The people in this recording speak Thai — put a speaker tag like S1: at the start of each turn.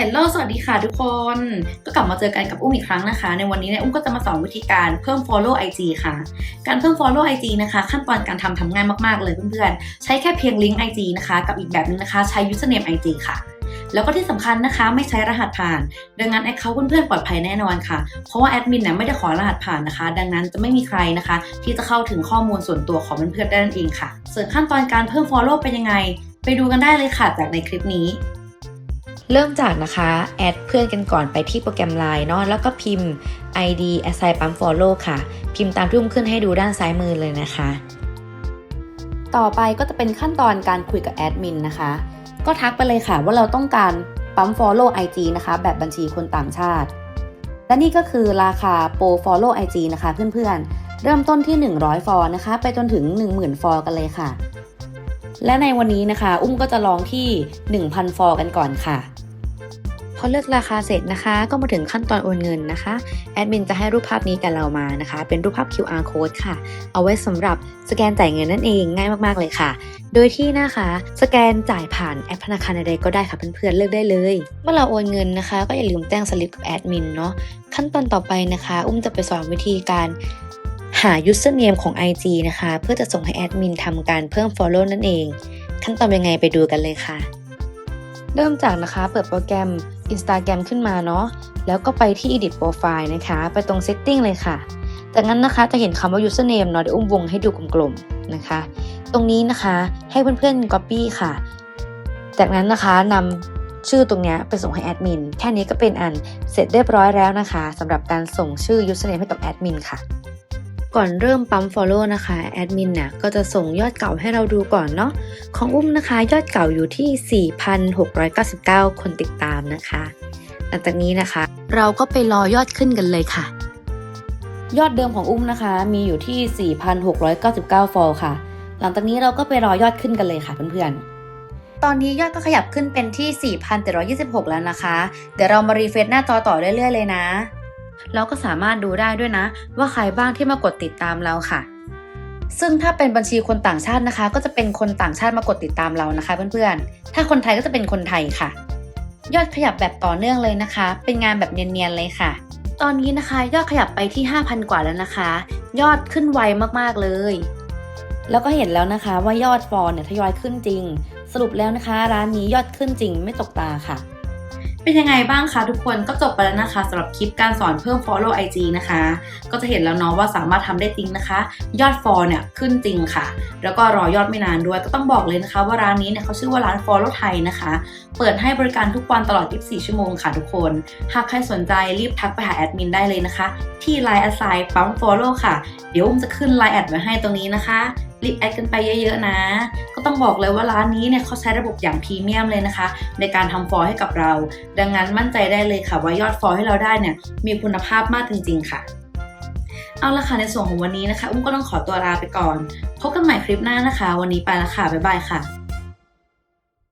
S1: ฮลโลสวัสดีค่ะทุกคน ก็กลับมาเจอกันกับอุ้มอีกครั้งนะคะ ในวันนี้เนี่ยอุ้มก็จะมาสอนวิธีการเพิ่ม follow IG ค่ะ การเพิ่ม follow IG นะคะ ขั้นตอนการทำทำง่ายมากๆเลยเพื่อนๆ ใช้แค่เพียงลิงก์ IG นะคะ กับอีกแบบนึงนะคะใช้ username IG ค่ะ แล้วก็ที่สำคัญนะคะไม่ใช้รหัสผ่าน ดังนั้นแอคเคาท์เพื่อนๆปลอดภัยแน่นอนค่ะ เพราะว่าแอดมินเนี่ยไม่ได้ขอรหัสผ่านนะคะ ดังนั้นจะไม่มีใครนะคะ ที่จะเข้าถึงข้อมูลส่วนตัวของเพื่อนๆได้นั่นเองค่ะ ส่วนขั้นตอนการเพิ่ม follow เป็นยังไง ไปดูกันได้เลยค่ะจากในคลิปนี้
S2: เริ่มจากนะคะแอดเพื่อนกันก่อนไปที่โปรแกรม Line เนาะแล้วก็พิมพ์ ID assign ปั๊ม follow ค่ะ พิมพ์ตามที่อุ้มขึ้นให้ดูด้านซ้ายมือเลยนะคะ
S1: ต่อไปก็จะเป็นขั้นตอนการคุยกับแอดมินนะคะ ก็ทักไปเลยค่ะว่าเราต้องการปั๊ม follow IG นะคะ แบบบัญชีคนต่างชาติ และนี่ก็คือราคาโปร follow IG นะคะเพื่อนๆ เริ่มต้นที่ 100 ฟอนะคะ ไปจนถึง 10,000 ฟอกันเลยค่ะ และในวันนี้นะคะ อุ้มก็จะลองที่ 1,000 ฟอกันก่อนค่ะ
S2: พอเลือกราคาเสร็จนะคะ ก็มาถึงขั้นตอนโอนเงินนะคะแอดมินจะให้รูปภาพนี้กับเรามานะคะ เป็นรูปภาพ QR code ค่ะ เอาไว้สำหรับสแกนจ่ายเงินนั่นเองง่ายมากๆเลยค่ะ โดยที่นะคะ สแกนจ่ายผ่านแอปธนาคารใดๆก็ได้ค่ะเพื่อนๆเลือกได้เลย เมื่อเราโอนเงินนะคะ ก็อย่าลืมแจ้งสลิปกับแอดมินเนาะขั้นตอนต่อไปนะคะ อุ้มจะไปสอนวิธีการหา username ของ IG นะคะ เพื่อจะส่งให้แอดมินทำการเพิ่ม follow นั่นเอง ขั้นตอนยังไงไปดูกันเลยค่ะ เริ่มจากนะคะเปิดโปรแกรม Instagram ขึ้นมาเนาะแล้วก็ไปที่ Edit Profile นะคะ ไปตรง Setting เลยค่ะ จากนั้นนะคะจะเห็นคำว่า Username เนาะเดี๋ยวอุ้มวงให้ดูกลมๆนะคะ ตรงนี้นะคะให้เพื่อนๆ Copy ค่ะ จากนั้นนะคะนำชื่อตรงเนี้ยไปส่งให้แอดมินแค่นี้ก็เป็นอันเสร็จเรียบร้อยแล้วนะคะสำหรับการส่งชื่อ Username ให้กับแอดมินค่ะ ก่อนเริ่มปั๊ม Follow นะคะแอดมินน่ะก็จะส่งยอดเก่าให้เราดูก่อนเนาะของอุ้มนะคะ ยอดเก่าอยู่ที่ 4,699 คนติดตามนะคะ หลังจากนี้นะคะ เราก็ไปรอยอดขึ้นกันเลยค่ะ
S1: ยอดเดิมของอุ้มนะคะ มีอยู่ที่ 4,699 ฟอลค่ะ หลังจากนี้เราก็ไปรอยอดขึ้นกันเลยค่ะเพื่อนๆตอนนี้ยอดก็ขยับขึ้นเป็นที่ 4,726 แล้วนะคะ เดี๋ยวเรามารีเฟรชหน้าจอต่อเรื่อยๆเลยนะ เราก็สามารถดูได้ด้วยนะ ว่าใครบ้างที่มากดติดตามเราค่ะ ซึ่งถ้าเป็นบัญชีคนต่างชาตินะคะ ก็จะเป็นคนต่างชาติมากดติดตามเรานะคะเพื่อนๆ ถ้าคนไทยก็จะเป็นคนไทยค่ะ ยอดขยับแบบต่อเนื่องเลยนะคะ เป็นงานแบบเนียนๆเลยค่ะ ตอนนี้นะคะยอดขยับไปที่ 5,000 กว่าแล้วนะคะ ยอดขึ้นไวมากๆเลยแล้วก็เห็นแล้วนะคะว่ายอดฟอลเนี่ยทยอยขึ้นจริง สรุปแล้วนะคะ ร้านนี้ยอดขึ้นจริงไม่ตกตาค่ะ เป็นยังไงบ้างคะทุกคนก็จบไปแล้วนะคะสำหรับคลิปการสอนเพิ่ม follow IG นะคะ ก็จะเห็นแล้วเนาะว่าสามารถทำได้จริงนะคะ ยอด follow เนี่ยขึ้นจริงค่ะ แล้วก็รอยอดไม่นานด้วยก็ต้องบอกเลยนะคะ ว่าร้านนี้เนี่ยเขาชื่อว่าร้าน follow ไทยนะคะ เปิดให้บริการทุกวันตลอด 24 ชั่วโมงค่ะทุกคน หากใครสนใจรีบทักไปหาแอดมินได้เลยนะคะ ที่ Line Assign ปั๊ม follow ค่ะ เดี๋ยวอุ้มจะขึ้น Line แอดไว้ให้ตรงนี้นะคะ รีบแอดกันไปเยอะๆนะ ก็ต้องบอกเลยว่าร้านนี้เนี่ยเขาใช้ระบบอย่างพรีเมียมเลยนะคะ ในการทำฟอร์ให้กับเรา ดังนั้นมั่นใจได้เลยค่ะว่ายอดฟอร์ให้เราได้เนี่ยมีคุณภาพมากจริง ๆ ค่ะเอาละค่ะในส่วนของวันนี้นะคะ อุ้มก็ต้องขอตัวลาไปก่อน พบกันใหม่คลิปหน้านะคะ วันนี้ไปละค่ะ บ๊ายบายค่ะ